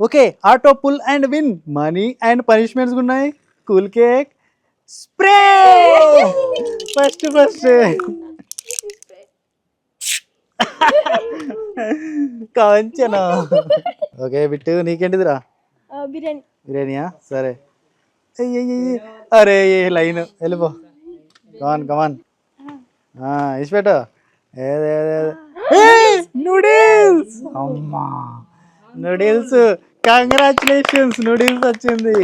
Okay auto pull and win money and punishments ఉన్నాయి cool cake. Spray! First first. Kanchana. Okay Bittu నీకేంటిదిరా? Biryani. బిర్యానీయా? సరే. అరే ఏ line. వెళ్ళిపో. కమాన్ కమాన్ ఇచ్చిపెట్టు నూడిల్స్! అమ్మా. నూడిల్స్. కంగ్రాచులేషన్స్ నూడిల్స్ వచ్చింది.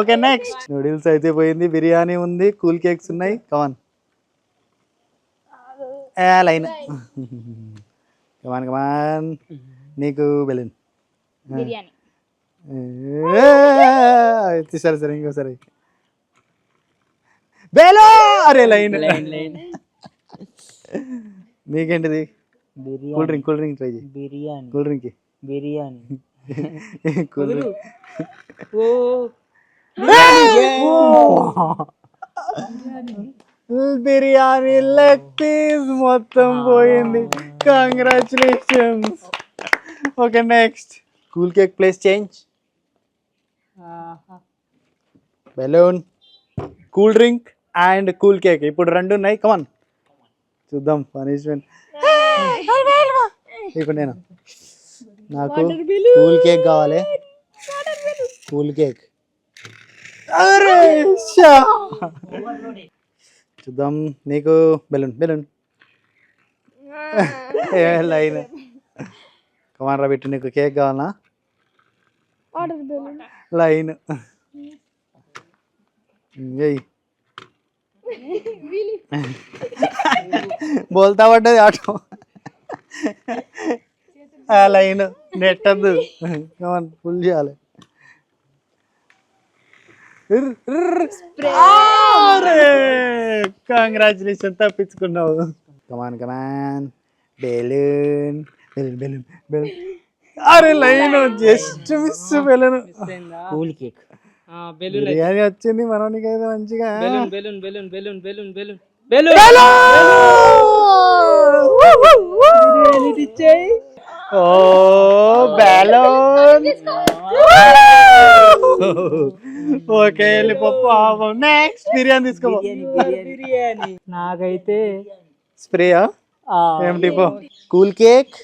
ఓకే నెక్స్ట్ నూడిల్స్ అయితే పోయింది బిర్యానీ ఉంది కూల్ కేక్స్ ఉన్నాయి. Come on A line. Come on come on నీకు బెలూన్. సరే సరే ఇంకోసారి. బేలో! అరే line. నీకేంటిది? Cool drink cool drink try చేయి. బిర్యానీ. Cool drink biryani. ఓ. బిర్యానీ. లెగ్ పీస్ మొత్తం పోయింది. Congratulations okay next cool cake place change. Balloon. Cool drink and cool cake. ఇప్పుడు రెండు ఉన్నాయి. కమన్ చూద్దాం పనిష్మెంట్ ఇప్పుడు నేను. నాకు కూల్ కేక్ కావాలి. Cool cake. అరే. చూద్దాం. నీకు balloon balloon line? Come on రా బిట్టు నీకు కేక్ బెలూన్ లైన్. ఎయ్ బోల్తా పడ్డది ఆటో. ఆ లైన్ నెట్టద్దు. కమాన్ ఫుల్ చేయాలి. Congratulation తప్పించుకున్నావు. Come on come on balloon balloon balloon balloon అరే line just miss balloon cool cake balloon biryani వచ్చింది మనోనికి అయితే మంచిగా balloon balloon balloon balloon balloon balloon balloon ఓ బెలూన్ ఓకే నెక్స్ట్ బిర్యానీ తీసుకోపో. బిర్యానీ నాకైతే స్ప్రేయా? ఏమిటి పో. Cool cake?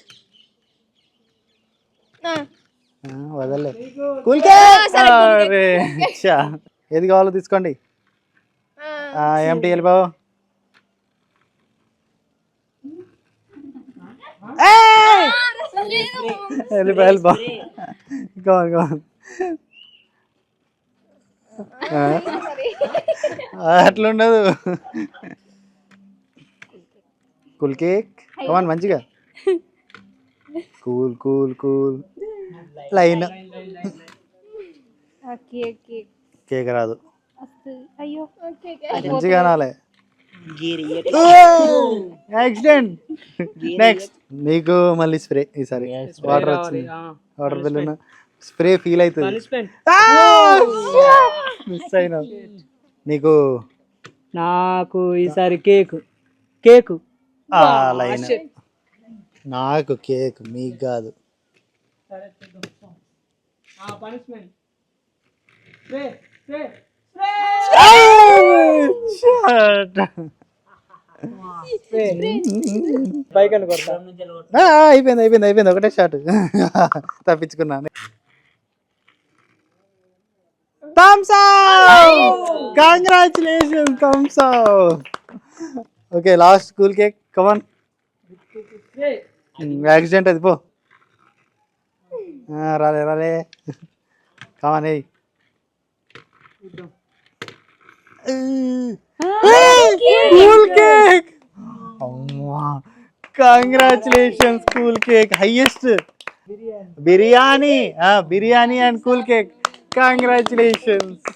వదలే cool cake? అరే. ఏది కావాలో తీసుకోండి. ఆ, ఏమిటి వెళ్ళిపో. వెళ్ళిపో వెళ్ళిపో కావాలి కావాలి అట్లుండదు కూల్ కేక్ కమాన్ మంచిగా. Cool cool cool line cake రాదు. మంచిగా అనాలి. గిరి యాక్సిడెంట్ నెక్స్ట్ నీకు మళ్ళీ స్ప్రే ఈసారి వాటర్ వచ్చింది. వాటర్ బిల్ స్ప్రే ఫీల్ అవుతుంది. మిస్ అయినా. నీకు నాకు ఈసారి కేక్. కేక్. లైన్. నాకు కేక్ మీకు కాదు. పనిష్మెంట్ ఆ, అయిపోయింది అయిపోయింది అయిపోయింది. ఒకటే shot తప్పించుకున్నాను thumbs congratulation thumbs okay last cool cake come on accident అది పో. ఆ, రాలే రాలే. కమన్ ఏ కూల్ కేక్ అమ్మా congratulations cool cake highest biryani biryani and cool cake congratulations